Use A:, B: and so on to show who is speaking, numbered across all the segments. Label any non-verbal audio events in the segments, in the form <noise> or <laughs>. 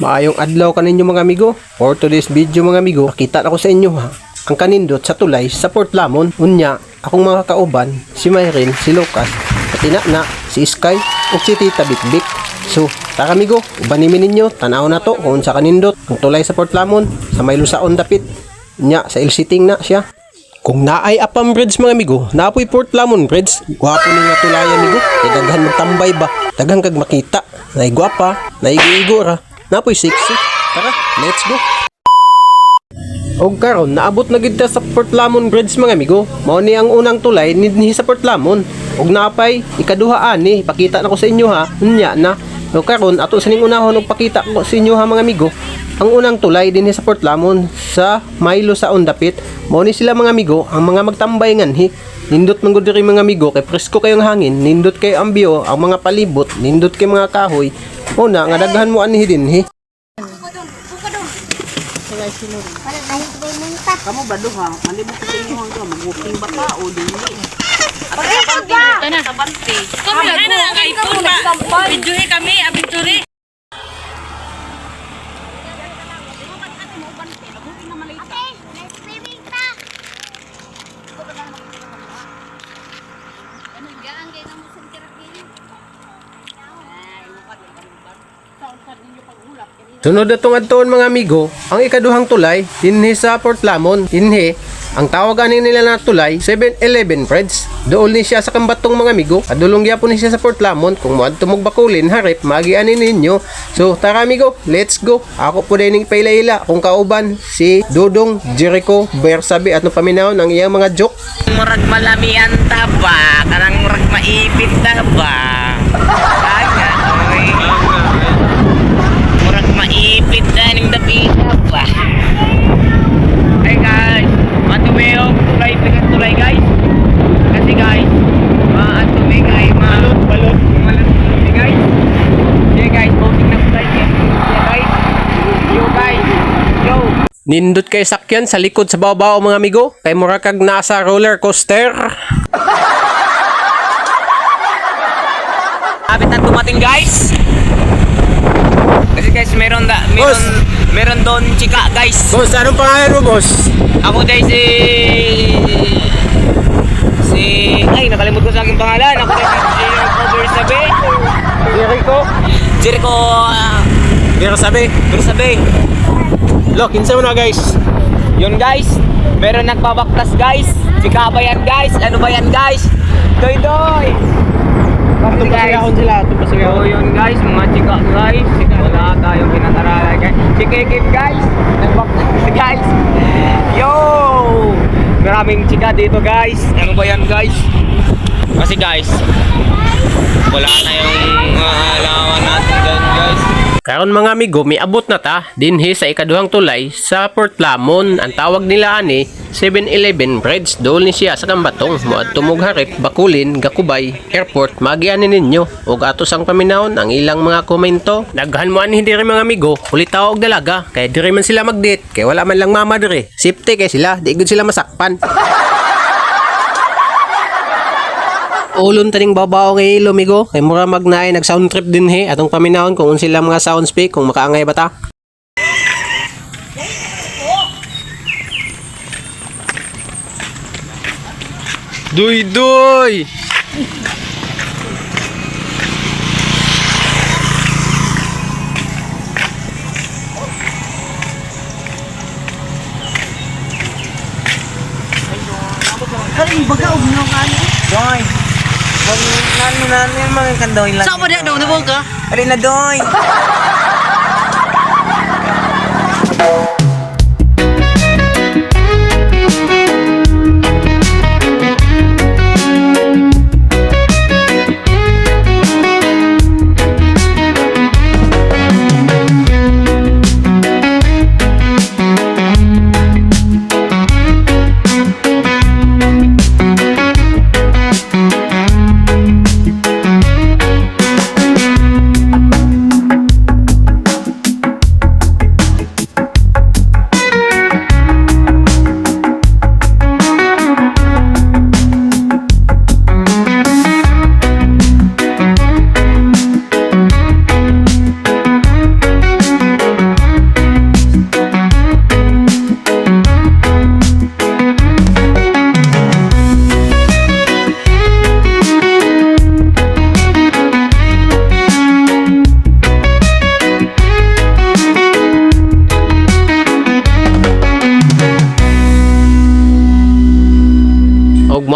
A: Maayong adlaw kaninyo mga amigo. For today's video mga amigo, nakita na ko sa inyo ha. Ang kanindot sa tulay sa Port Lamon. Unya, akong mga kauban, si Myrin, si Lucas, pati na si Sky, ug si Tita Bitbit. So, tara amigo, ubanimin ninyo, tanaw na to kung sa kanindot, ang tulay sa Port Lamon, sa may lusaon dapit. Unya, sa ilsiting na siya. Kung naay Apam Bridge mga amigo, naapoy Port Lamon Bridge, gwapo ni tulay amigo, kay daghan magtambay ba, daghan kag makita, naay gwapa, naapoy sexy. Tara, let's go. Og karon naabot na gid ta sa Port Lamon Bridge mga amigo. Mao ni ang unang tulay ni sa Port Lamon. Og napay ikaduha ani, pakita na ko sa inyo ha. Unya na. Og karon ato sa ning unahon og pakita ko sa inyo ha mga amigo. Ang unang tulay din sa Port Lamon sa Milo sa Ondapit. Mao ni sila mga amigo ang mga magtambay nganhi. Nindot man gud diri mga amigo kay presko kayong hangin, nindot kay ambyo ang mga palibot, nindot kay mga kahoy. Una nga daghan mo anhi din he.
B: Kamu ba duha? Mali mo kasi inyo hanggang mag-walking ba ka o?
C: Pag-ikot ba? Sa bante. Kami na na kay ba? Videohe kami, abinturi.
A: Sunod na itong adtoon mga amigo, ang ikaduhang tulay, dinhi sa Port Lamon, dinhi, ang tawag ani nila na tulay, 7-Eleven Friends. Dool ni siya sa kambatong mga amigo, adulong gyapon ni siya sa Port Lamon, kung mo adto bakulin, harip, magi ani ninyo. So, tara amigo, let's go. Ako po din pailayla, kung kauban, si Dodong Jericho Bersabi at no paminaw ng iyang mga joke.
B: Murag malamian ta ba? Kanang murag maipit ta ba? <laughs> Kaya, oy. Murag maipit na ning dapita ba? Hey guys, matumayo tulay dengan tulay guys. Kasi guys, maatuloy kay ma balot balot balot kami, guys. Yeah guys, posting na tulay niya. Yeah guys. Yo guys. Yo.
A: Nindot kay sakyan sa likod sa babaw mga amigo, kay mura kag nasa roller coaster.
B: Kapit na dumating guys. Kasi guys, meron da, meron,
A: Boss.
B: meron doon chika guys.
A: Boss, anong pangalan mo boss?
B: Ako dahil si... Si... Ay, nakalimut ko sa aking pangalan. Ako dahil si Jericho Bersabe.
A: Jericho.
B: Jericho... Uh,
A: Pero sabi,
B: Bersabe.
A: Lo, kinsa mo na guys?
B: Yun guys, meron nagpabaktas guys. Chika ba yan guys? Ano ba yan guys? Doy doy! Kasi guys,
A: sila,
B: So yun guys, mga chika guys, chika wala tayong pinataralan guys. Chikikip guys, nagbaktas guys. Yo! Maraming chika dito guys. Ano ba yan guys? Kasi guys, wala na yung uh, alawan natin dyan guys.
A: Karon mga amigo, may abot na ta dinhi sa ikaduhang tulay sa Port Lamon. Ang tawag nila ani 7-Eleven Bridge. Dool ni siya sa Kambatong. Muad tumog harip, Bakulin, Gakubay, Airport. Magiani ninyo. ug ato sang paminawon ang ilang mga komento. Daghan mo ani diri mga amigo, kulitaw og dalaga. Kay diri man sila magdate. Kay wala man lang mama diri. Safety kay sila, di gud sila masakpan. <laughs> Ulon taning babaw kay ilo migo kay mura magnaay nag sound trip din he atong paminahon kung sila mga sound speak kung makaangay bata. Duy duy.
B: Doy! Mag nano na yung mga kandoy lang.
C: Sa mo dia daw nabog ka?
B: Ari na doy! <laughs>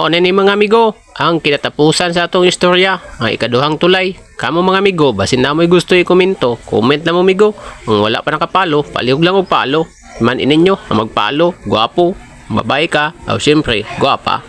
A: mao na ni mga amigo, ang kinatapusan sa atong istorya, ang ikaduhang tulay. Kamo mga amigo, basin na mo'y gusto i-komento, comment na mo amigo. Kung wala pa nakapalo, palihog lang og palo. Man ininyo magpalo, gwapo, babae ka, o siyempre, gwapa.